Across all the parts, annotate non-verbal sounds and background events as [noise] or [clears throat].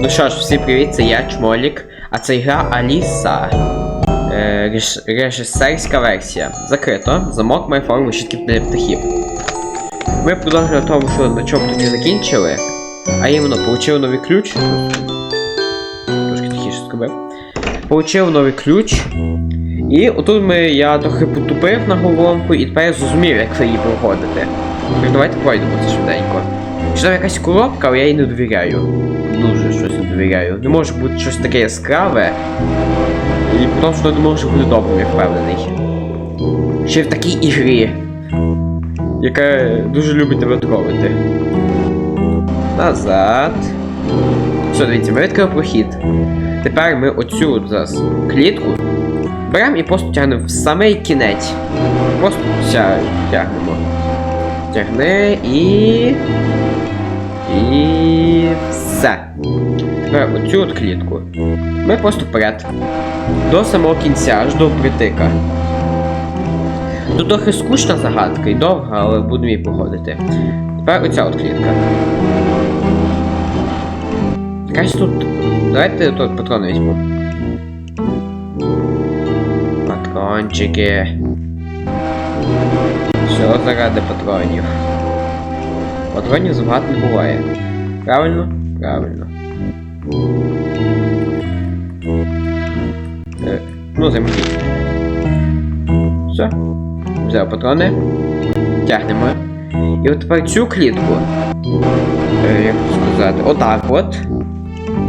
Ну що ж, всім привіт, це я, Чмолік, а це гра Аліса. Е, реж- режисерська версія. Закрито. Замок має форму щитків для птахів. Ми продовжуємо тому, що на чому тоді закінчили. А іменно, получив новий ключ. Трошки тихіше скобив. Получив новий ключ. І отут ми, я трохи потупив на головоломку і тепер я зрозумів, як це її проходити. Так, давайте пройдемо це швиденько. Чи там якась коробка, але я їй не довіряю. Довіряю. Не може бути щось таке яскраве. І потім, що не може бути добрим, я впевнений. Ще в такій ігрі, яка дуже любить тебе тролити. Назад. Все, дивіться, ми відкрили прохід. Тепер ми оцю зараз клітку беремо і просто тягнемо в самий кінець. Просто вся тягнемо. Тягни і. І. все. Тепер оцю от клітку. Ми просто вперед. До самого кінця, аж до притика. Тут трохи скучна загадка і довга, але будемо її походити. Тепер оця от клітка. Якась тут. Давайте тут патрони візьму. Патрончики. Все заради патронів. Патронів забагато не буває. Правильно? Правильно. Е, ну, замкніть. Все. Взяв патрони. Тягнемо. І от тепер цю клітку. Е, як сказати? Отак от.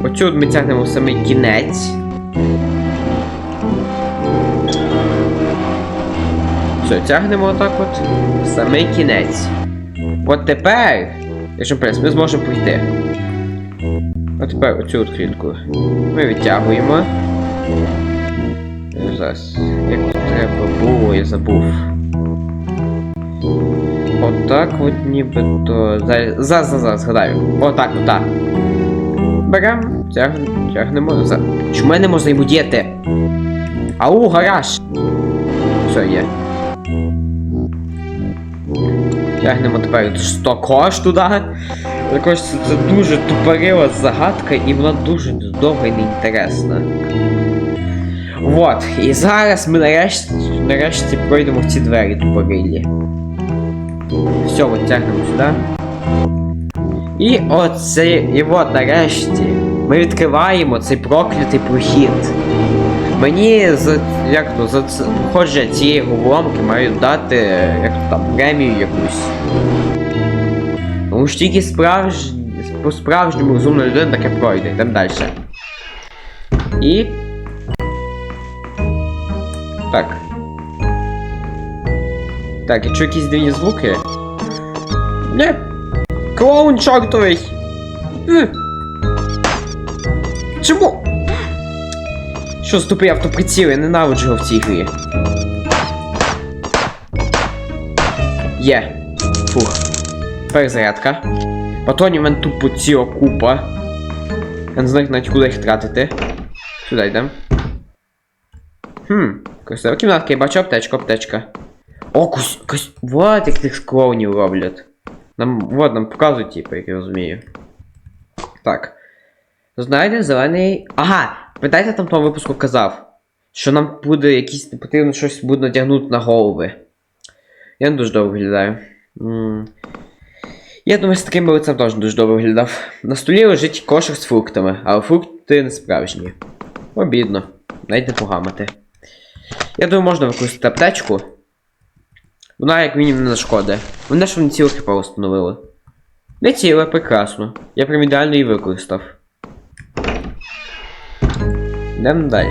Оцю от ми тягнемо в самий кінець. Все, тягнемо отак от в самий кінець. От тепер, якщо прес, ми зможемо пройти. От тепер оцю от клітку. Ми відтягуємо. Зараз. Як тут треба було, я забув. Отак от нібито. Зараз, зараз, зараз, згадаю. Отак, отак. Беремо, тягнемо, тягнемо. За... Чому я не можу взаємодіяти? Ау, гараж! Все, є. Тягнемо тепер 100 кош туди. Також це, це дуже тупорила загадка і вона дуже довга і неінтересна. Вот, і зараз ми нарешті, нарешті пройдемо в ці двері тупорилі. Все, от тягнемо сюди. І оце, і от нарешті ми відкриваємо цей проклятий прохід. Мені за як то за проходження цієї головоломки мають дати як то там премію якусь. Тому що тільки справж... по справжньому розумна людина таке пройде. Йдемо далі. І. Так. Так, я чую якісь дивні звуки. Не! Клоун чортовий! Е! Чому? Що за тупий автоприціл? Я ненавиджу його в цій грі. Є. Фух. Перезарядка. Патронів мене тупо ціла купа. Я не знаю навіть куди їх тратити. Сюди йдемо. Хм, красива кімнатка, я бачу аптечка, аптечка. О, кусь, кусь, вот як тих клоунів роблять. Нам, вот, нам показують, типу, як я розумію. Так. Знайде зелений. Ага! Пам'ятаєте, там в тому випуску казав, що нам буде якісь потрібно щось буде надягнути на голови. Я не дуже добре виглядаю. Я думаю, з таким лицем теж дуже добре виглядав. На столі лежить кошик з фруктами, але фрукти не справжні. Обідно. Навіть не погамати. Я думаю, можна використати аптечку. Вона як мінімум не нашкодить. Вони ж вони ціле хп встановили. Не ціле, прекрасно. Я прям ідеально її використав. Йдемо далі.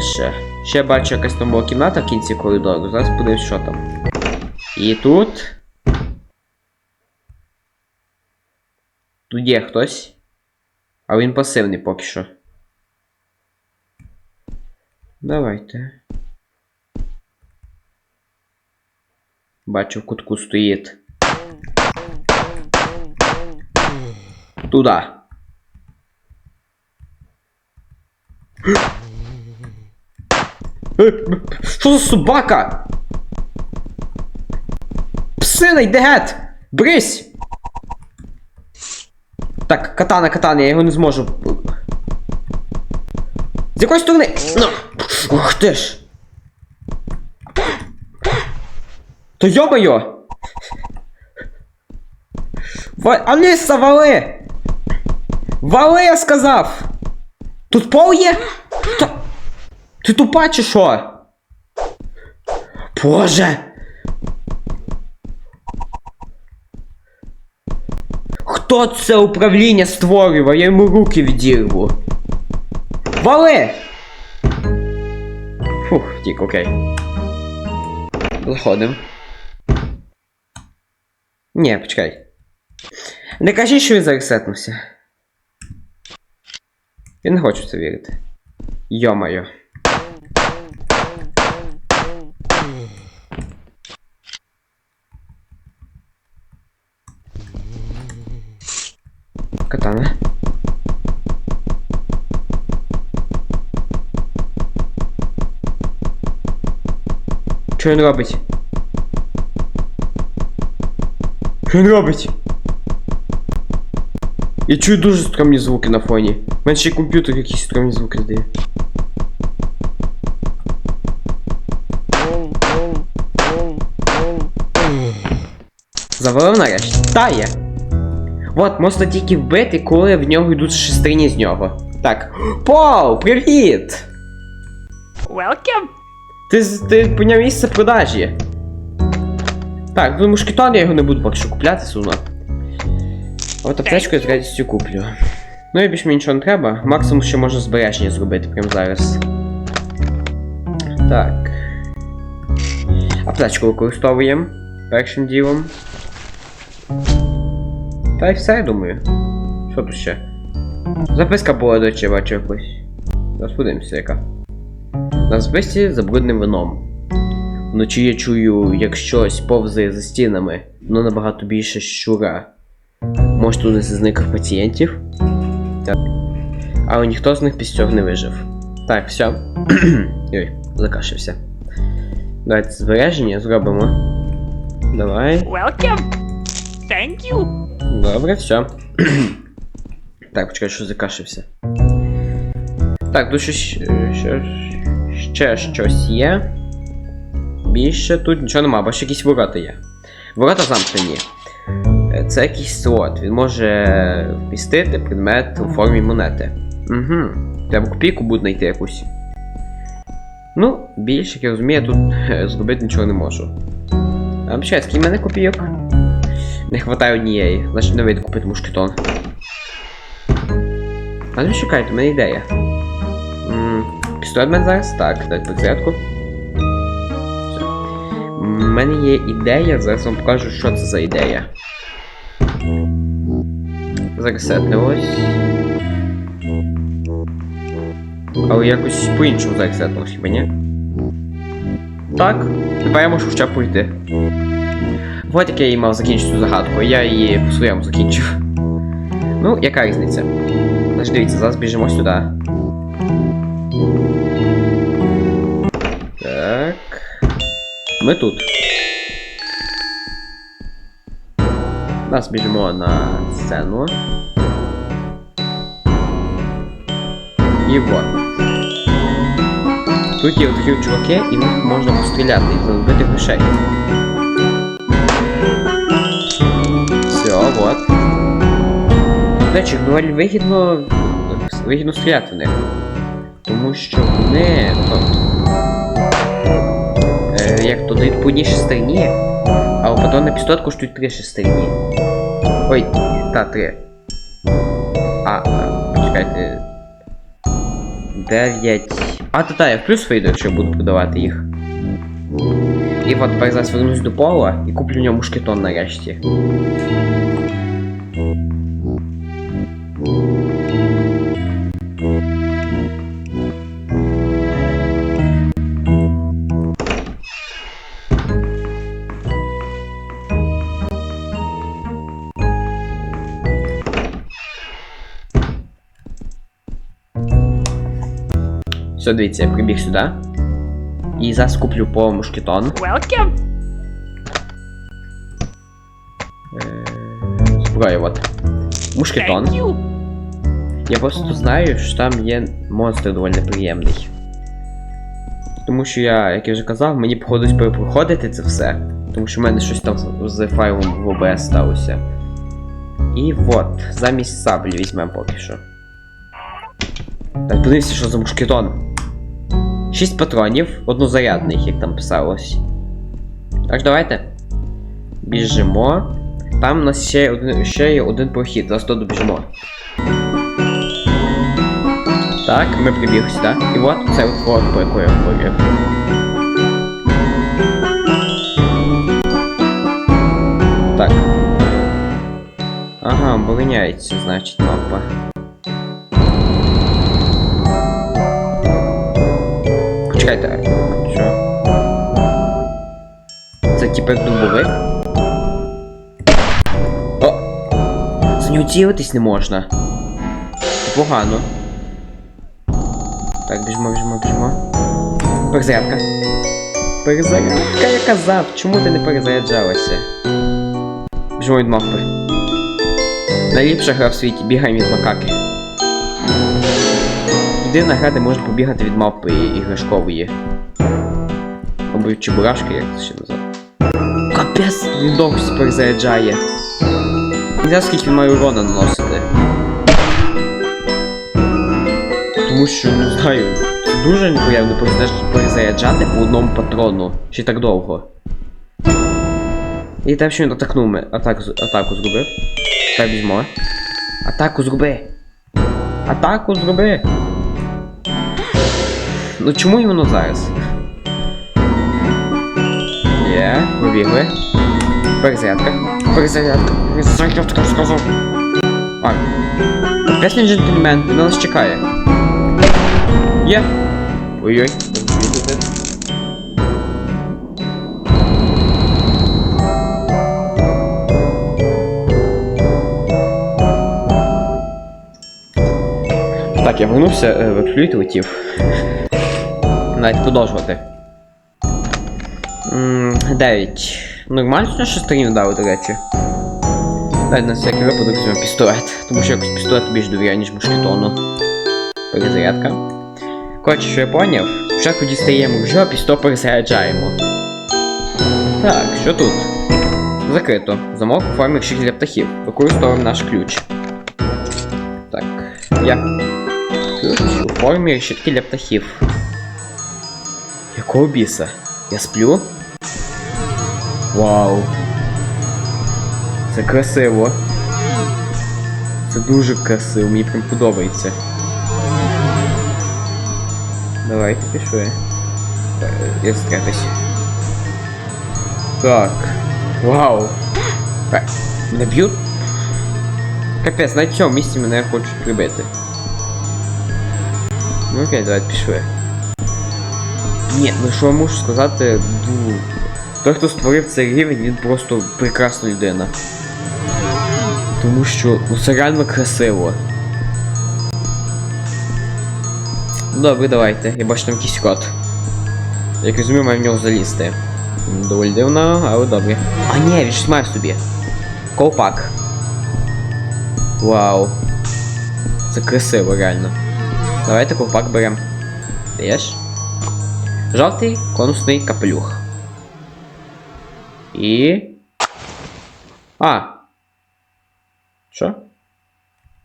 Ще бачу якась там була кімната в кінці коридору. Зараз подивимось, що там. І тут. Тут є хтось. А він пасивний поки що. Давайте. Бачу, в кутку стоїть. Туда. Що за собака? Псина, йди гет! Брись! Так, катана, катана, я його не зможу. З якої сторони? Ух ти ж. То йо-моє! Аліса, вали! Вали, я сказав! Тут пол є? Та... Ти тупа чи що? Боже! Хто це управління створював? Я йому руки відірву. Вали! Фух, втік, окей. Заходим. Ні, почекай. Не кажи, що він заресетнувся. Я не хочу це вірити. Йо-моє. Катана. Що він робить? Що він робить? Я чую дуже стрімні звуки на фоні. Й комп'ютер якісь стрімні звуки дає. Завалив нарешті. Та є. От, можна тільки вбити, коли в нього йдуть шестерні з нього. Так. Пол, привіт! Welcome. Ти, ти поняв місце продажі. Так, ну мушкетон я його не буду поки що купляти суно. А От аптечку я з радістю куплю. Ну і більш мені нічого не треба. Максимум ще можна збереження зробити прямо зараз. Так. Аптечку використовуємо першим ділом. Та й все, я думаю. Що тут ще? Записка була до речі, бачу якось. Зараз яка. На записці забрудним вином. Вночі я чую, як щось повзає за стінами, но набагато більше щура. Може тут із зниклих пацієнтів? Так. Але ніхто з них після цього не вижив. Так, все. [clears throat] Ой, закашився. Давайте збереження зробимо. Давай. Welcome. Thank you. Добре, все. [clears throat] так, почекай, що закашився. Так, тут ще, ще, ще щось є. Більше тут нічого нема, бо ще якісь ворота є. Ворота замкнені. Е, Це якийсь слот. Він може вмістити предмет у формі монети. Угу. Треба копійку буде знайти якусь. Ну, більше, як я розумію, тут е, зробити нічого не можу. А взагалі, скільки мене копійок? Не хватає однієї, значить не вийде купити мушкетон. А ну чекайте, у мене ідея. Пістолет мене зараз? Так, дайте підзарядку. Все. У мене є ідея, зараз вам покажу, що це за ідея. Заресетнилось. Але якось по-іншому заресетнилось, хіба ні? Так, тепер я можу хоча б Вот як я її мав закінчити цю загадку, я її по-своєму закінчив. Ну, яка різниця? Значить, дивіться, зараз біжимо сюди. Так. Ми тут. Нас біжимо на сцену. І вот. Тут є такі чуваки, і в них можна постріляти і заробити грошей. Вот. До речі, доволі вигідно. вигідно стріляти в них. Тому що вони. Е, як то дають по одній шестерні, а у патрона пістолет коштують три шестерні. Ой, та, три. А, а почекайте. Дев'ять. А, та та, я в плюс вийду, якщо буду продавати їх. І от тепер зараз вернусь до пола і куплю в нього мушкетон нарешті. Все, дивіться, я прибіг сюди. І зараз куплю по мушкетон. Welcome. Е, Зброю, от. Мушкетон. Я просто знаю, що там є монстр доволі неприємний. Тому що я, як я вже казав, мені походить перепроходити це все. Тому що в мене щось там з- файлом в OBS сталося. І от, замість саблі візьмемо поки що. Так, подивіться, що за мушкетон. 6 патронів, однозарядних, як там писалось. Так, давайте. Біжимо. Там у нас ще, один, ще є один прохід, зараз туди добіжимо. Так, ми прибігли сюди. І от це от вход, по якому я говорив. Так. Ага, обороняється, значить, мапа. Що? Це як дубовик? О! За нього цілитись не можна. Погано. Так, біжимо, біжимо, біжимо. Перезарядка. Перезарядка, я казав, чому ти не перезаряджалася? Біжимо від мавпи. Найліпша гра в світі, бігаємо від макаки. Єдина гра, де можна побігати від мавпи іграшкової. Або чебурашки, як це ще назвати. Капець, він довго перезаряджає. Не знаю, скільки він має урона наносити. Тому що, не знаю, це дуже неприємно перезаряджати по одному патрону. Ще так довго. І там ще він атакнув мене. Атаку, атаку зробив. Так візьмо. Атаку зроби. Атаку зроби. Ну чому і воно зараз? Є, вибігли. Перезарядка. Перезарядка. Перезарядка сказав. А. Капець джентльмен, він на нас чекає. Є. Ой-ой. Так, я вернувся, е, в флюїд летів. Навіть продовжувати. М, Дев'ять. Нормально, що стрім дали, до речі. Дай на всякий випадок візьмемо пістолет. Тому що якось пістолет більш довіряє, ніж мушкетону. Перезарядка. Коротше, що я поняв, спочатку дістаємо вже, а після того перезаряджаємо. Так, що тут? Закрито. Замок у формі шик для птахів. Використовуємо наш ключ. Так, я. Ключ у формі решітки для птахів. Якого біса? Я сплю? Вау. Це красиво. Це дуже красиво, мені прям подобається. Давайте пішли. Е, Я стрятись. Так. Вау. Е, Мене б'ють? Капець, на цьому місці мене хочуть прибити. Ну окей, давайте пішли. Ні, ну що я можу сказати, ну, той, хто створив цей рівень, він просто прекрасна людина. Тому що ну це реально красиво. Добре, давайте. Я бачу там якийсь код. Як розумію, маю в нього залізти. Доволі дивно, але добре. А ні, він щось має в собі. Ковпак. Вау. Це красиво, реально. Давайте ковпак беремо. Даєш? Жовтий конусний капелюх. І. А. Що?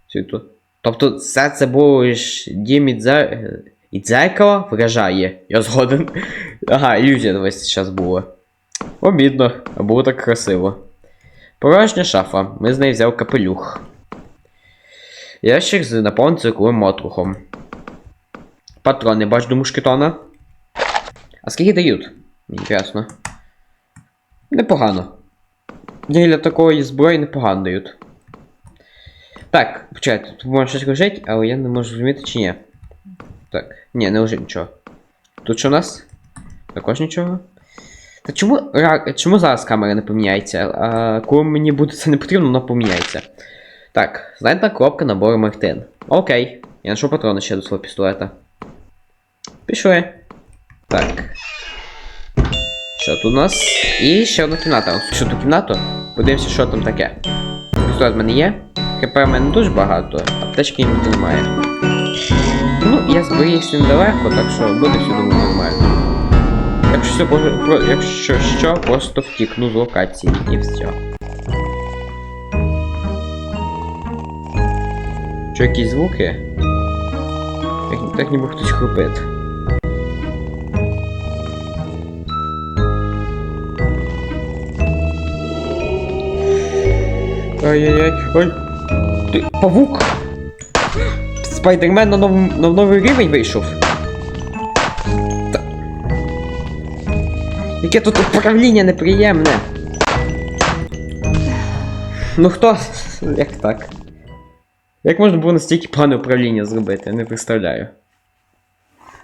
Світло. Тобто все це було ж дім і дзер... дзеркало вражає. Я згоден. Ага, ілюзія дивись зараз була. Обідно, а було так красиво. Порожня шафа. Ми з неї взяв капелюх. Ящик з наповненим цирковим мотрухом. Патрони бач до мушкетона. А скільки дають? Ясно. Непогано. Для такої зброї непогано дають. Так, почекайте, тут може щось лежить, але я не можу зрозуміти чи ні. Так, ні, не лежить нічого. Тут що у нас? Також нічого. Та чому, чому зараз камера не поміняється? А коли мені буде це не потрібно, вона поміняється. Так, знайдена коробка набору Мартин. Окей. Я знайшов патрони ще до свого пістолета. Пішли. Так. Що тут у нас? І ще одна кімната. Що ту кімнату? Подивимося, що там таке. Пістолет в мене є. ХП в мене дуже багато, аптечки ніби немає. Ну, я зберігся недалеко, так що буде все думаю нормально. Якщо, про- якщо що, просто втікну з локації і все. Що, якісь звуки? Так, так ніби хтось хрупить. Ай-яй-яй. Ой. Ти павук! Спайдермен на, нов... на новий рівень вийшов. Та... Яке тут управління неприємне. Ну хто? Як так? Як можна було настільки погане управління зробити? Я не представляю.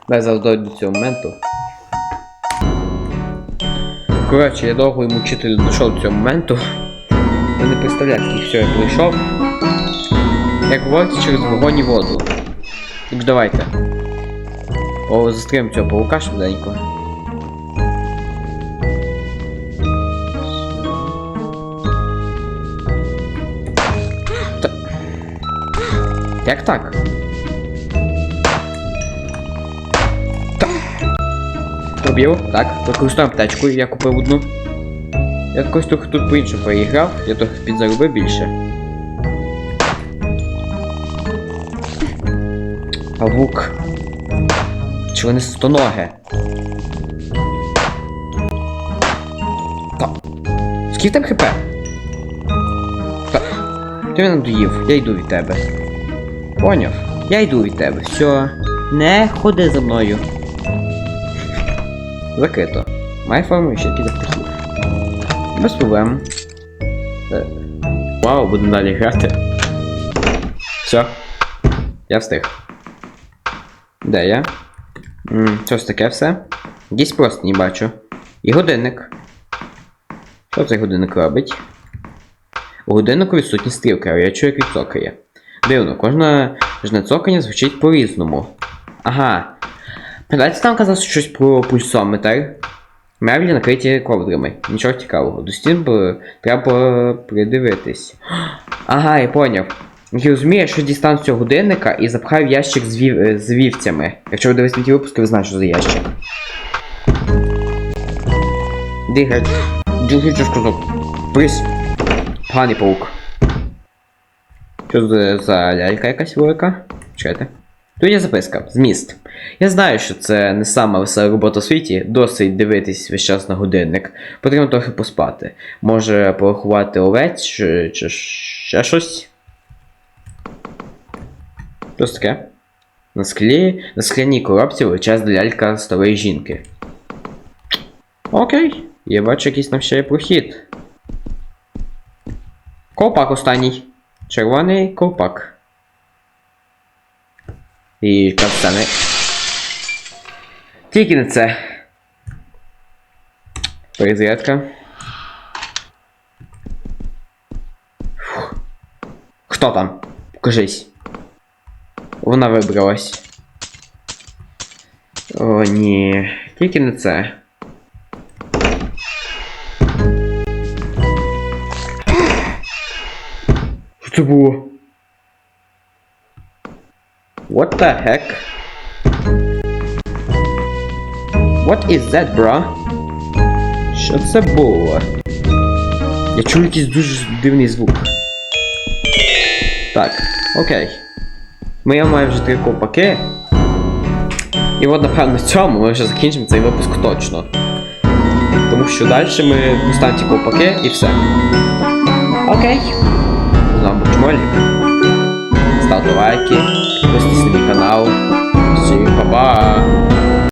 Дай зараз до цього моменту. Коротше, я довго і мучитель дійшов до цього моменту. Представляєте, як все я пройшов. Як говориться, через вогонь і воду. Так давайте. О, застрим цього паука швиденько. Та... Як так? Та... Так, використовуємо аптечку, я купив одну. Я якось трохи тут по-іншому переіграв, я трохи підзаробив більше. Павук. Чи вони стоноге? Та. Скільки там хп? Та. Ти мене доїв, я йду від тебе. Поняв? Я йду від тебе. Все. Не ходи за мною. Закрито. Має форму ще піде. Без проблем. Е, Вау, будемо далі грати. Все. Я встиг. Де я? Щось таке все. Десь просто не бачу. І годинник. Що цей годинник робить? У годиннику відсутні стрілки, але я чую, як він цокає. Дивно, кожне кожне цокання звучить по-різному. Ага. Пам'ятаєте, там казав щось про пульсометр? Меблі накриті ковдрами. Нічого цікавого. До стін б треба придивитись. [gasps] Ага, я поняв. Я розумію, що дістану цього годинника і запхаю в ящик з, вів... з вівцями. Якщо ви дивитесь ті випуски, ви знаєте, що за ящик. Дигать. Дігать, що сказав. Прись. Поганий паук. Що за, за лялька якась велика? Чекайте. Тут є записка. Зміст. Я знаю, що це не сама весела робота у світі, досить дивитись весь час на годинник. Потрібно трохи поспати. Може порахувати овець чи, чи ще щось. Щось таке. На склі, на скляній коробці величезна лялька старої жінки. Окей. Я бачу якийсь там ще є прохід. Ковпак останній. Червоний ковпак. І катсцени. Тільки не це. Перезарядка. Фух. Хто там? Покажись. Вона вибралась. О, ні. Тільки не це. Що це було? What the heck? What is that, bro? Що це було? Я чую якийсь дуже дивний звук. Так, окей. Ми я маю вже три ковпаки. І от напевно в цьому ми вже закінчимо цей випуск точно. Тому що далі ми поставимо ті ковпаки і все. Окей. З вами був Чмолік. Ставте лайки, підписуйтесь на мій канал. Всім па-па!